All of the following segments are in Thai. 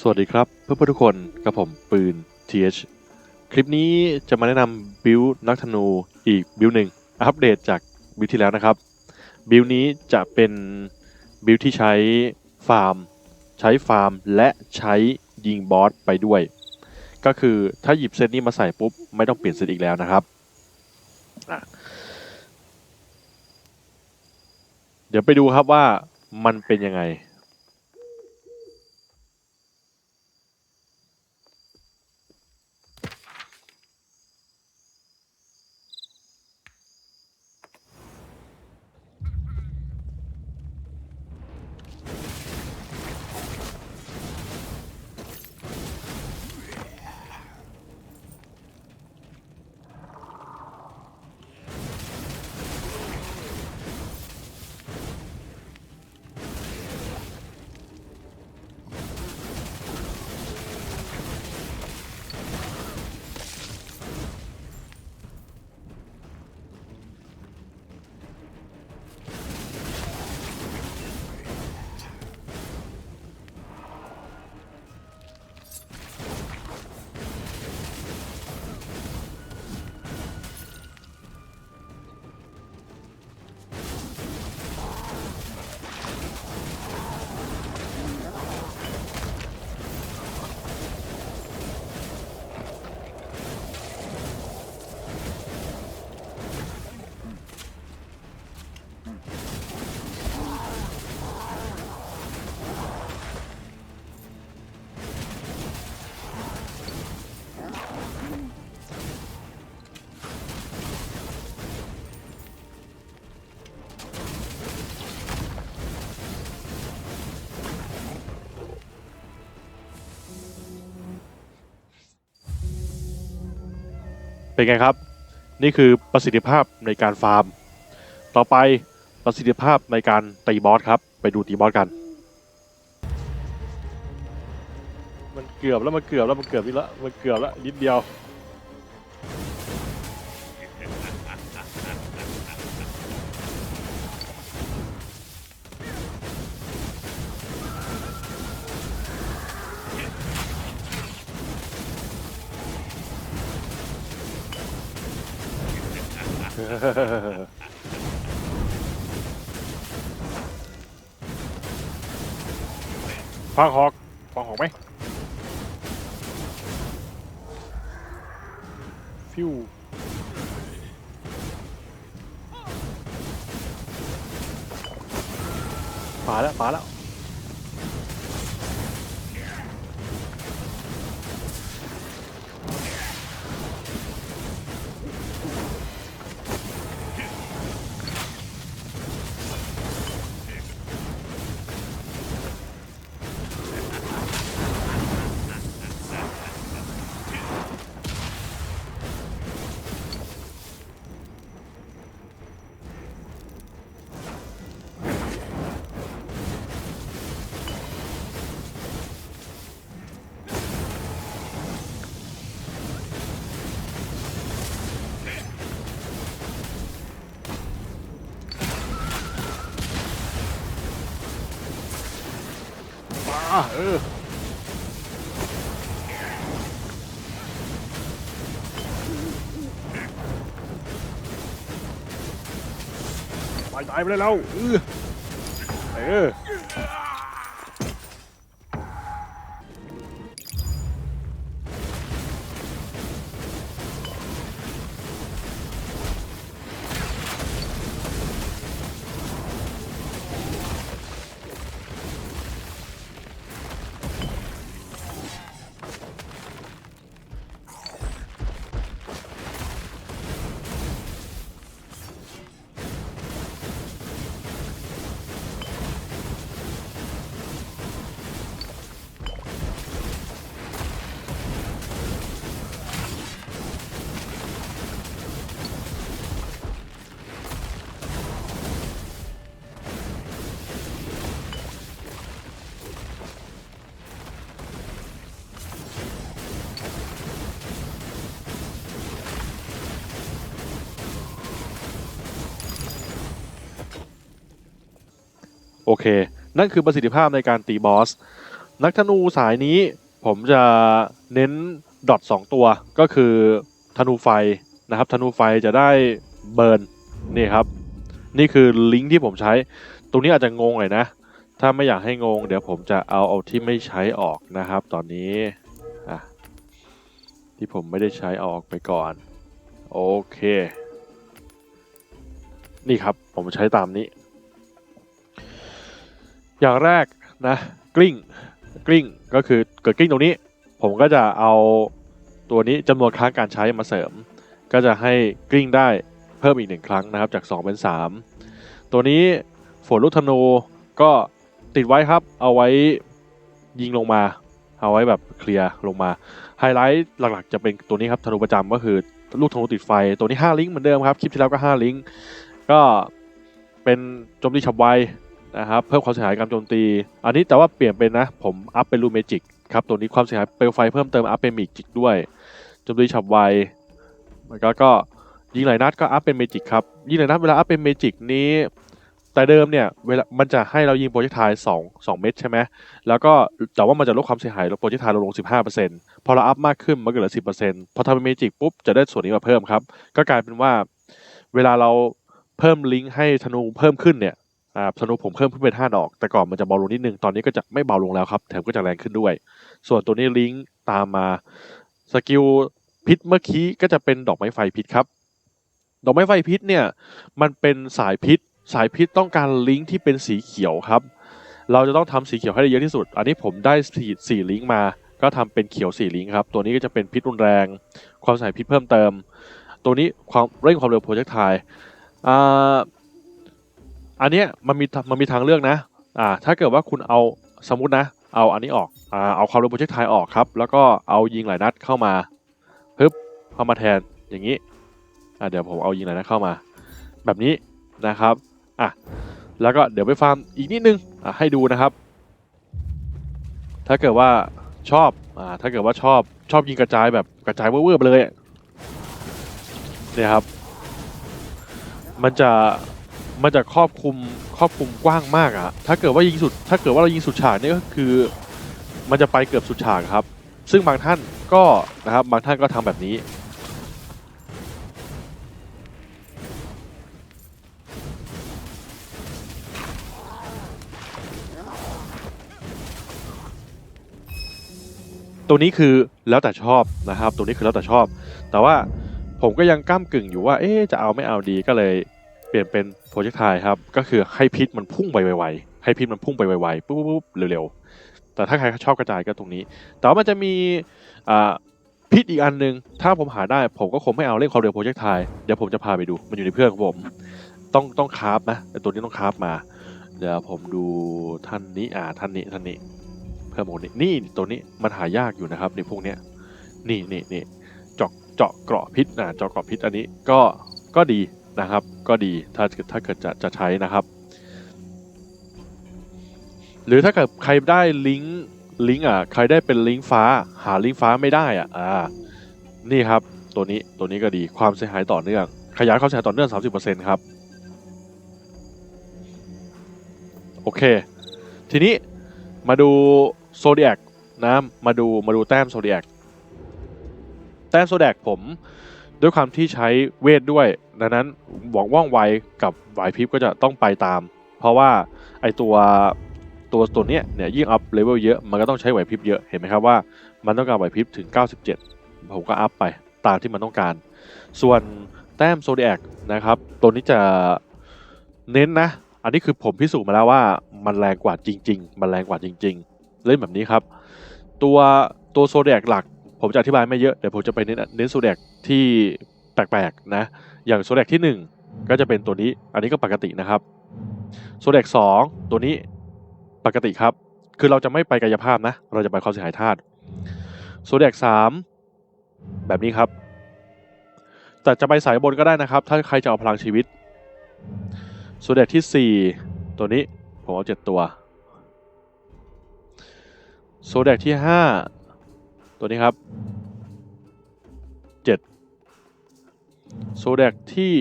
สวัสดีครับเพื่อนๆทุกคนกับผมปืน TH คลิปนี้จะมาแนะนำบิลนักธนูอีกบิลหนึ่งอัปเดตจากบิลที่แล้วนะครับ บิลนี้จะเป็นบิลที่ใช้ฟาร์ม ใช้ฟาร์ม และใช้ยิงบอสไปด้วย ก็คือถ้าหยิบเซตนี้มาใส่ปุ๊บ ไม่ต้องเปลี่ยนเซตอีกแล้วนะครับ เดี๋ยวไปดูครับว่ามันเป็นยังไง เป็นไงครับ นี่คือประสิทธิภาพในการฟาร์ม ต่อไปประสิทธิภาพในการตีบอสครับ ไปดูตีบอสกัน มันเกือบแล้วมันเกือบแล้วมันเกือบนี่ละมันเกือบแล้วนิดเดียว ฟังหอกฟังหอกไหมฟิวปาแล้วปาแล้ว เออตายตายไปเลยเราเออเออ เค นั่นคือประสิทธิภาพในการตีบอส นักธนูสายนี้ผมจะเน้นดอทสองตัวก็คือธนูไฟนะครับธนูไฟจะได้เบิร์นนี่ครับ นี่คือลิงก์ที่ผมใช้ ตรงนี้อาจจะงงหน่อยนะ ถ้าไม่อยากให้งง เดี๋ยวผมจะเอาเอาที่ไม่ใช้ออกนะครับ ตอนนี้ที่ผมไม่ได้ใช้เอาออกไปก่อน โอเค นี่ครับผมใช้ตามนี้ อย่างแรกนะกลิ้งกลิ้งก็คือเกิดกลิ้งตรงนี้ ผมก็จะเอาตัวนี้จำนวนครั้งการใช้มาเสริม ก็จะให้กลิ้งได้เพิ่มอีกหนึ่งครั้งนะครับจาก 2 เป็น 3 ตัวนี้ฝนลูกธนูก็ติดไว้ครับ เอาไว้ยิงลงมา เอาไว้แบบเคลียร์ลงมาไฮไลท์หลักๆ จะเป็นตัวนี้ครับธนูประจำก็คือลูกธนูติดไฟตัวนี้ 5 ลิงก์เหมือนเดิมครับ คลิปที่แล้วก็ 5 ลิงก์ก็เป็นโจมตีฉับไว นะครับ เพิ่มความเสียหายการโจมตี อันนี้แต่ว่าเปลี่ยนเป็นนะ ผมอัพเป็นลูเมจิกครับ ตัวนี้ความเสียหายเปลวไฟเพิ่มเติมอัพเป็นมิจิกด้วยโจมตีฉับไวแล้วก็กยิงหลายนัดก็อัพเป็นเมจิกครับยิงหลายนัดเวลาอัพเป็นเมจิกนี้ แต่เดิมเนี่ยเวลามันจะให้เรายิงโปรเจกไทล์2 2เม็ดใช่ไหมแล้วก็แต่ว่ามันจะลดความเสียหายลดโปรเจกไทล์ลง 15%พอเราอัพมากขึ้นมันก็เหลือ 10%พอทำเป็นเมจิกปุ๊บจะได้ส่วนนี้มาเพิ่มครับ ก็กลายเป็นว่าเวลาเราเพิ่มลิงก์ให้ธนูเพิ่มขึ้นเนี่ย อ่าธนูผมเพิ่มขึ้นเป็น5ดอก แต่ก่อนมันจะเบาลงนิดนึง ตอนนี้ก็จะไม่เบาลงแล้วครับ แถมก็จะแรงขึ้นด้วย ส่วนตัวนี้ลิงก์ตามมาสกิลพิษเมื่อกี้ก็จะเป็นดอกไม้ไฟพิษครับ ดอกไม้ไฟพิษเนี่ยมันเป็นสายพิษ สายพิษต้องการลิงก์ที่เป็นสีเขียวครับ เราจะต้องทำสีเขียวให้ได้เยอะที่สุด อันนี้ผมได้สี่สี่ลิงก์มา ก็ทำเป็นเขียวสี่ลิงก์ครับ ตัวนี้ก็จะเป็นพิษรุนแรง ความสายพิษเพิ่มเติม ตัวนี้ความเร่งความเร็วโปรเจกต์ไทล์อ่า อันเนี้ยมันมีมันมีทางเลือกนะอ่าถ้าเกิดว่าคุณเอาสมมตินะ เอาอันนี้ออกอ่าเอาความเร็วโปรเจกต์ไทล์ออกครับ แล้วก็เอายิงหลายนัดเข้ามาปึ๊บเข้ามาแทนอย่างนี้อ่าเดี๋ยวผมเอายิงหลายนัดเข้ามา แบบนี้นะครับอะแล้วก็เดี๋ยวไปฟาร์มอีกนิดนึงอะให้ดูนะครับ ถ้าเกิดว่าชอบอ่าถ้าเกิดว่าชอบชอบยิงกระจายแบบกระจายเว่อร์ไปเลยเนี่ยครับ มันจะ มันจะครอบคลุมครอบคลุมกว้างมากอะถ้าเกิดว่ายิงสุด ถ้าเกิดว่าเรายิงสุดฉากนี่ก็คือ มันจะไปเกือบสุดฉากครับ ซึ่งบางท่านก็นะครับบางท่านก็ทำแบบนี้ ตัวนี้คือแล้วแต่ชอบนะครับ ตัวนี้คือแล้วแต่ชอบ แต่ว่าผมก็ยังก้ามกึ่งอยู่ว่า เอ๊จะเอาไม่เอาดีก็เลย เปลี่ยนเป็นโปรเจกต์ไทครับ ก็คือให้พิษมันพุ่งไปไวๆ ให้พิษมันพุ่งไปไวๆ ปุ๊บปุ๊บเร็วๆ แต่ถ้าใครชอบกระจายก็ตรงนี้ แต่ว่ามันจะมีพิษอีกอันหนึง ถ้าผมหาได้ผมก็คงไม่เอาเล่นความเร็วโปรเจกต์ไทเดี๋ยวผมจะพาไปดู มันอยู่ในเพื่อนของผม ต้องต้องคราฟนะตัวนี้ต้องคราฟมา เดี๋ยวผมดูท่านนี้ อ่า ท่านนี้ ท่านนี้ เพิ่มโมนี่นี่ตัวนี้มันหายากอยู่นะครับในพวกเนี้ย นี่นี่นี่เจาะเจาะเกราะพิษ อ่า เจาะเกราะพิษอันนี้ก็ก็ดี นะครับ ก็ดีถ้าถ้าเกิดจะจะใช้นะครับ หรือถ้าเกิดใครได้ลิงก์ลิงก์อะใครได้เป็นลิงก์ฟ้า หาลิงก์ฟ้าไม่ได้อะอ่านี่ครับตัวนี้ตัวนี้ก็ดีความเสียหายต่อเนื่องขยายความเสียหายต่อเนื่อง 30%ครับโอเค ทีนี้มาดูโซเดียกนะมาดูมาดูแต้มโซเดียกแต้มโซเดียกผม ด้วยความที่ใช้เวทด้วย ดังนั้นหวังว่องไวกับไหวพริบก็จะต้องไปตาม เพราะว่าไอตัวตัวตัวเนี้ยเนี่ยยิ่งอัพเลเวลเยอะมันก็ต้องใช้ไหวพริบเยอะเห็นไหมครับว่ามันต้องการไหวพริบถึง 97 ผมก็อัพไปตามที่มันต้องการ ส่วนแต้มโซเดียกนะครับ ตัวนี้จะเน้นนะ อันนี้คือผมพิสูจน์มาแล้วว่ามันแรงกว่าจริง ๆ มันแรงกว่าจริง ๆ เล่นแบบนี้ครับ ตัวตัวโซเดียกหลัก ผมจะอธิบายไม่เยอะเดี๋ยวผมจะไปเน้นเน้นโซเดกที่แปลกๆนะอย่างโซเดกที่ 1 ก็จะเป็นตัวนี้อันนี้ก็ปกตินะครับโซเดียก2ตัวนี้ปกติครับ คือเราจะไม่ไปกายภาพนะ เราจะไปความเสียหายธาตุโซเดียก3แบบนี้ครับ แต่จะไปสายบนก็ได้นะครับ ถ้าใครจะเอาพลังชีวิตโซเดกที่ 4 ตัวนี้ผมเอา 7 ตัวโซเดกที่ 5 ตัวนี้ครับ 7 โซเดียกที่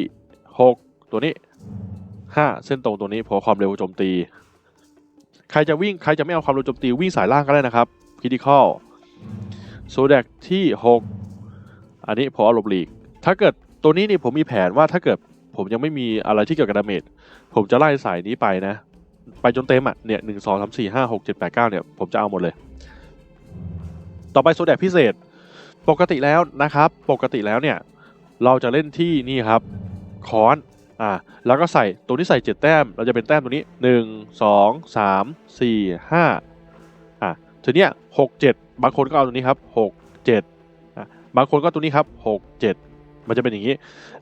6 ตัวนี้ 5 เส้นตรงตัวนี้เพราะความเร็วโจมตี ใครจะวิ่งใครจะไม่เอาความเร็วโจมตีวิ่งสายล่างก็ได้นะครับคิดิคอลโซเดกที่ 6 อันนี้ผมเอาหลบหลีก ถ้าเกิดตัวนี้นี่ผมมีแผนว่าถ้าเกิดผมยังไม่มีอะไรที่เกี่ยวกับดาเมจผมจะไล่สายนี้ไปนะ ไปจนเต็มอะเนี่ยหนึ่งสองสามสี่ห้าหกเจ็ดแปดเก้าเนี่ย ผมจะเอาหมดเลย ต่อไปโซเดกพิเศษ ปกติแล้วนะครับ ปกติแล้วเนี่ย เราจะเล่นที่นี่ครับค้อนอ่าแล้วก็ใส่ตัวที่ใส่เจ็ดแต้ม เราจะเป็นแต้มตัวนี้หนึ่งสองสามสี่ห้าอะทีเนี้ยหกเจ็ดบางคนก็เอาตัวนี้ครับหกเจ็ดอะบางคนก็ตัวนี้ครับหกเจ็ดมันจะเป็นอย่างนี้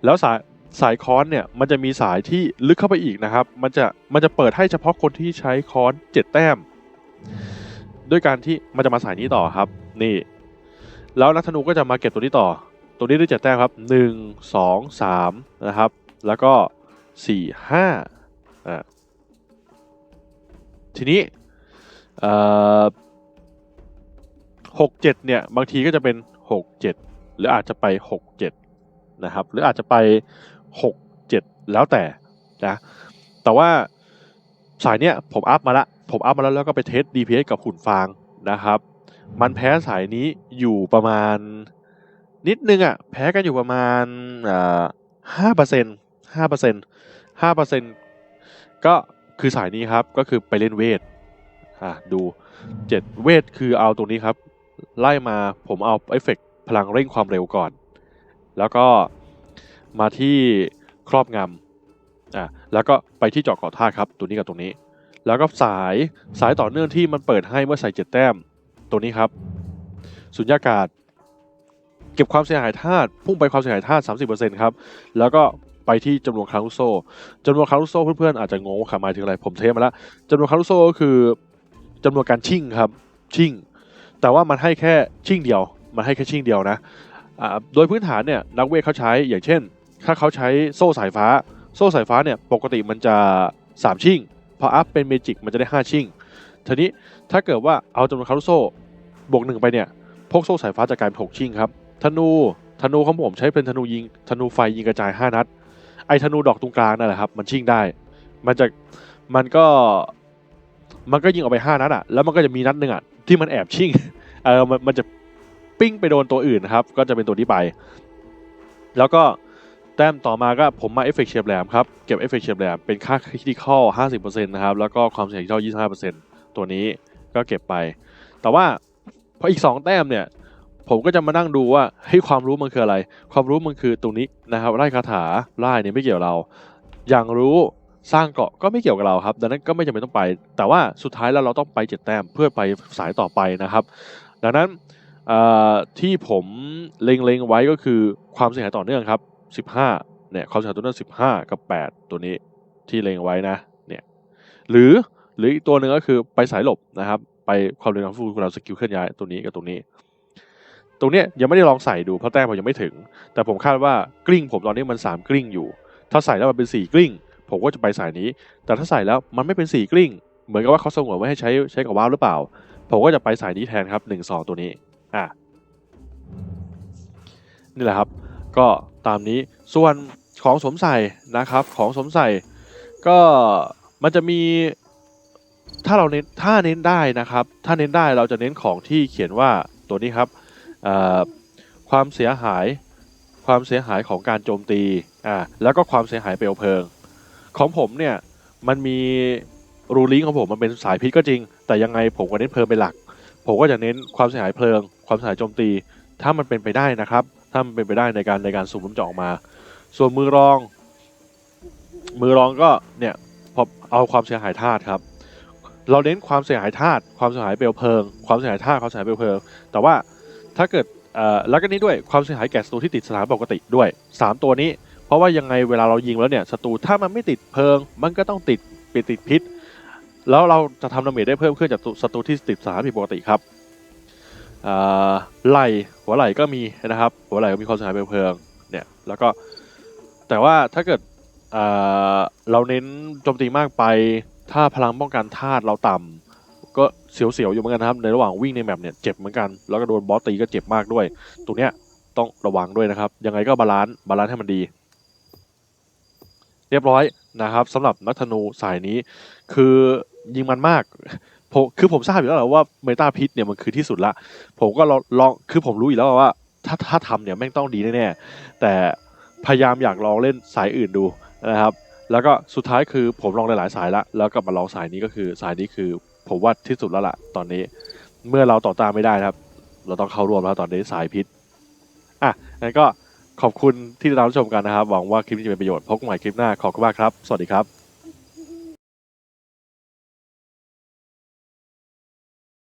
แล้วสายสายค้อนเนี่ยมันจะมีสายที่ลึกเข้าไปอีกนะครับ มันจะมันจะเปิดให้เฉพาะคนที่ใช้ค้อนเจ็ดแต้ม ด้วยการที่มันจะมาสายนี้ต่อครับ นี่ แล้วนักธนูก็จะมาเก็บตัวนี้ต่อ ตัวนี้ได้เจ็ดแต้มครับหนึ่งสองสามนะครับ แล้วก็สี่ห้าอ่าทีนี้เอ่อหกเจ็ดเนี่ย บางทีก็จะเป็นหกเจ็ดหรืออาจจะไปหกเจ็ดนะครับ หรืออาจจะไปหกเจ็ดแล้วแต่นะแต่ว่าสายเนี้ยผมอัพมาละ ผมอัพมาแล้วแล้วก็ไปเทส DPS กับหุ่นฟางนะครับ มันแพ้สายนี้อยู่ประมาณ นิดนึงอะแพ้กันอยู่ประมาณห้าเปอร์เซ็นต์ห้าเปอร์เซ็นต์ห้าเปอร์เซ็นต์ก็คือสายนี้ครับก็คือไปเล่นเวทอะดูเจ็ดเวทคือเอาตรงนี้ครับ ไล่มาผมเอาเอฟเฟกต์พลังเร่งความเร็วก่อน แล้วก็มาที่ครอบงำอะแล้วก็ไปที่เจาะเกาะธาตุครับ ตัวนี้กับตรงนี้ แล้วก็สายสายต่อเนื่องที่มันเปิดให้เมื่อใส่เจ็ดแต้ม ตัวนี้ครับสุญญากาศ เก็บความเสียหายธาตุพุ่งไปความเสียหายธาตุ30%ครับ แล้วก็ไปที่จำนวนครั้งลูกโซ่จำนวนครั้งลูกโซ่เพื่อนๆอาจจะงงว่าหมายถึงอะไรผมเทมาแล้วจำนวนครั้งลูกโซ่ก็คือจำนวนการชิ่งครับชิ่ง แต่ว่ามันให้แค่ชิ่งเดียว มันให้แค่ชิ่งเดียวนะอ่าโดยพื้นฐานเนี่ยนักเวทเขาใช้อย่างเช่น ถ้าเขาใช้โซ่สายฟ้า โซ่สายฟ้าเนี่ยปกติมันจะสามชิ่งพออัพเป็นเมจิกมันจะได้ห้าชิ่ง ทีนี้ถ้าเกิดว่าเอาจำนวนคารั้งลูกโซ่บวกหนึ่งไปเนี่ยพวกโซ่สายฟ้าจะกลายเป็นหกชิงครับธนูธนูของผมใช้เป็นธนูยิงธนูไฟยิงกระจายห้านัด ไอ้ธนูดอกตรงกลางนั่นแหละครับ มันชิงได้ มันจะมันก็มันก็ยิงออกไปห้านัดอะแล้วมันก็จะมีนัดหนึ่งอะที่มันแอบชิงเออมันมันจะปิ้งไปโดนตัวอื่นครับ ก็จะเป็นตัวนี้ไป แล้วก็แต้มต่อมาก็ผมมาเอฟเฟกต์เฉียบแหลมครับ เก็บเอฟเฟกต์เฉียบแหลมเป็นค่าคริติคอล50%นะครับ แล้วก็ความเสี่ยงที่เท่า25% ตัวนี้ก็เก็บไป แต่ว่าพออีก 2 แต้มเนี่ย ผมก็จะมานั่งดูว่าให้ยความรู้มันคืออะไร ความรู้มันคือตรงนี้นะครับไล่คาถาไล่เนี่ยไม่เกี่ยวเรา อย่างรู้สร้างเกาะก็ไม่เกี่ยวกับเราครับ ดังนั้นก็ไม่จำเป็นต้องไป แต่ว่าสุดท้ายแล้วเราต้องไปเจ็ดแต้มเพื่อไปสายต่อไปนะครับ ดังนั้นที่ผมเล็งๆไว้ก็คือความเสียหายต่อเนื่องครับ 15เนี่ยความเสียหายต่อเนื่อง 15 กับ 8 ตัวนี้ที่เล็งไว้นะเนี่ยหรือ หรืออีกตัวหนึ่งก็คือไปสายหลบนะครับ ไปความเร็วของฟูของเราสกิลเคลื่อนย้ายตัวนี้กับตรงนี้ ตรงเนี้ยยังไม่ได้ลองใส่ดูเพราะแต้มผมยังไม่ถึง แต่ผมคาดว่ากลิ้งผมตอนนี้มัน 3 กลิ้งอยู่ ถ้าใส่แล้วมันเป็น 4 กลิ้ง ผมก็จะไปสายนี้ แต่ถ้าใส่แล้วมันไม่เป็น 4 กลิ้ง เหมือนกับว่าเขาสงวนไว้ให้ใช้ใช้กับว้าวหรือเปล่า ผมก็จะไปสายนี้แทนครับ1 2ตัวนี้อะนี่แหละครับ ก็ตามนี้ส่วนของสมใส่นะครับของสมใส่ก็มันจะมี ถ้าเราเน้นถ้าเน้นได้นะครับ ถ้าเน้นได้เราจะเน้นของที่เขียนว่าตัวนี้ครับความเสียหายความเสียหายของการโจมตีอ่าแล้วก็ความเสียหายเปลวเพลิง ของผมเนี่ยมันมีรูลิงของผมมันเป็นสายพิษก็จริง แต่ยังไงผมก็เน้นเพลิงเป็นหลัก ผมก็จะเน้นความเสียหายเพลิง ความเสียหายโจมตี ถ้ามันเป็นไปได้นะครับ ถ้ามันเป็นไปได้ในการในการสุ่มน้ำจาะออกมา ส่วนมือรอง มือรองก็เนี่ยพอเอาความเสียหายธาตุครับ เราเน้นความเสียหายธาตุความเสียหายเปลวเพลิง ความเสียหายธาตุความเสียหายเปลวเพลิง แต่ว่าถ้าเกิดแล้วก็นี้ด้วยความเสียหายแก่ศัตรูที่ติดสถานปกติด้วยสามตัวนี้ เพราะว่ายังไงเวลาเรายิงแล้วเนี่ยศัตรูถ้ามันไม่ติดเพลิง มันก็ต้องติดปิดติดพิษ แล้วเราจะทำดาเมจได้เพิ่มขึ้นจากศัตรูที่ติดสถานผิดปกติครับไหลหัวไหลก็มีนะครับ หัวไหลก็มีความเสียหายเปลวเพลิงเนี่ยแล้วก็แต่ว่าถ้าเกิดเราเน้นโจมตีมากไป ถ้าพลังป้องกันธาตุเราต่ำก็เสียวๆอยู่เหมือนกันนะครับ ในระหว่างวิ่งในแมปเนี่ยเจ็บเหมือนกัน แล้วก็โดนบอสตีก็เจ็บมากด้วย ตรงเนี้ยต้องระวังด้วยนะครับ ยังไงก็บาลานซ์บาลานซ์ให้มันดี เรียบร้อยนะครับสำหรับนักธนูสายนี้ คือยิงมันมากผมคือผมทราบอยู่แล้วแหละว่าเมตาพิษเนี่ยมันคือที่สุดละ ผมก็ลองคือผมรู้อยู่แล้วว่า ถ้าถ้าทำเนี่ยแม่งต้องดีแน่แต่พยายามอยากลองเล่นสายอื่นดูนะครับ แล้วก็สุดท้ายคือผมลองหลายๆสายละแล้วกลับมาลองสายนี้ก็คือสายนี้คือผมว่าที่สุดแล้วล่ะตอนนี้ เมื่อเราต่อตาไม่ได้นะครับ เราต้องเข้าร่วมแล้วตอนนี้สายพิษอะงั้นก็ขอบคุณที่ติดตามรับชมกันนะครับ หวังว่าคลิปนี้จะเป็นประโยชน์พบกันใหม่คลิปหน้าขอบคุณมากครับ สวัสดีครับ